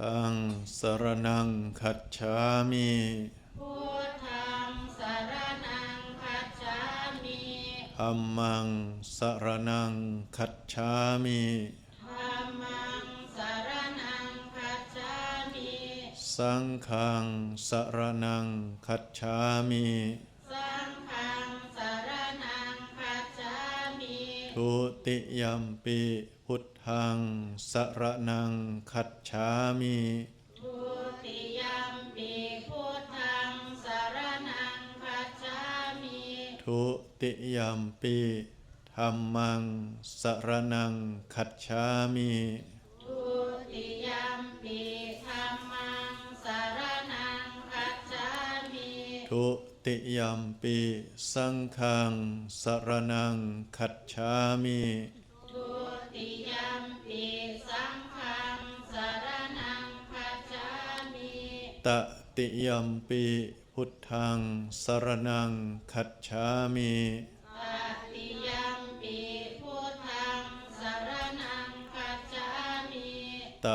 ธังสรณังคัจฉามิพุทธังสรณังคัจฉามิธัมมังสรณังคัจฉามิธัมมังสรณังคัจฉามิ สังฆังสรณังคัจฉามิ ทุติยัมปิพุทธังสรณังคัจฉามิทุติยัมปิพุทธังสรณังคัจฉามิทุติยัมปิธัมมังสรณังคัจฉามิ ทุติยมปิสังฆังสรณังคัจฉามิทุติยมปิสังฆังสรณังคัจฉามิตติยมปิพุทธังสรณังคัจฉามิตติยมปิพุทธังสรณังคัจฉามิต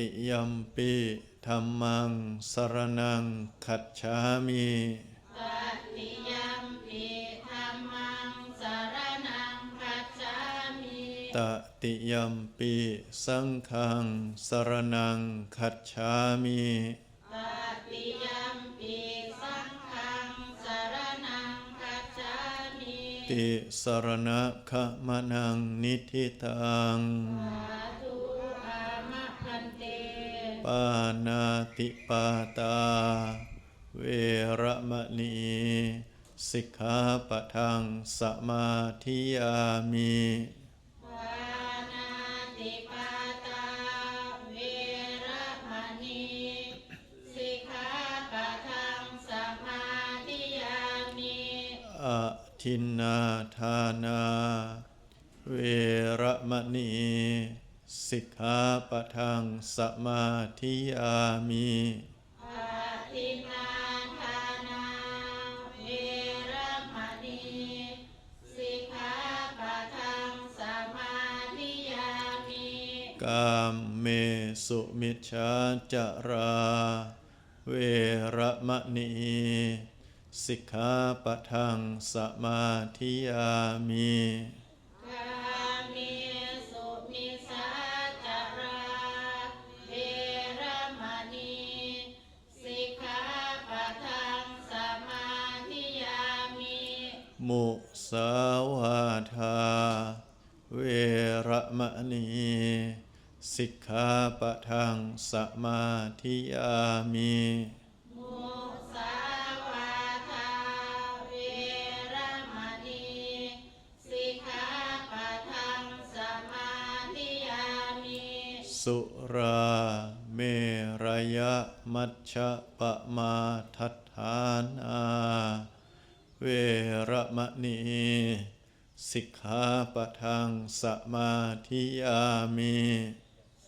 ติยัมปิธัมมังสรณังคัจฉามิตติยัมปิธัมมังสรณังคัจฉามิตติยัมปิสังฆังสรณังคัจฉามิตติยัมปิสังฆังสรณังคัจฉามิติสรณะขะมะนังนิทิตัง ปานาติปาตา เวระมณี สิกขาปะทังสมาธิยามิปานาติปาตาเวระมณีสิกขาปะทังสมาธิยามิอะทินนาทานา เวระมณี สิกขาปะทังสมาธิยามิอาทินนาทานาเวระมณีสิกขาปะทังสมาธิยามิกามเมสุมิชฌาจารา เวระมณีสิกขาปะทังสมาธิยามิ มุสาวาทา เวระมณี สิกขาปะทังสมาธิยามิมุสาวาทา เวระมณี สิกขาปะทังสมาธิยามิสุราเมรยมัชฌะปะมาทัฏฐานา เวระมณีสิกขาปะทังสมาธิยามิ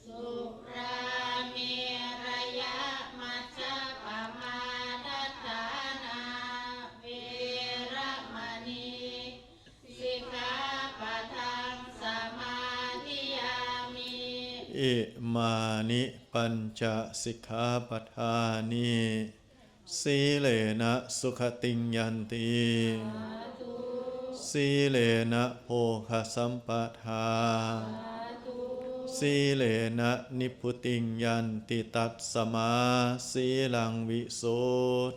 สุราเมรยมัชฌะปมาทัฏฐานาเวระมณีสิกขาปะทังสมาธิยามิอิมานิปัญจสิกขาปทานิ สีเลนะสุขติงยันติสีเลนะโภคสัมปทาสีเลนะนิพพุติงยันติตัสสมาสีลังวิโส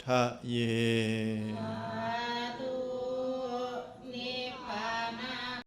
ทะเยสา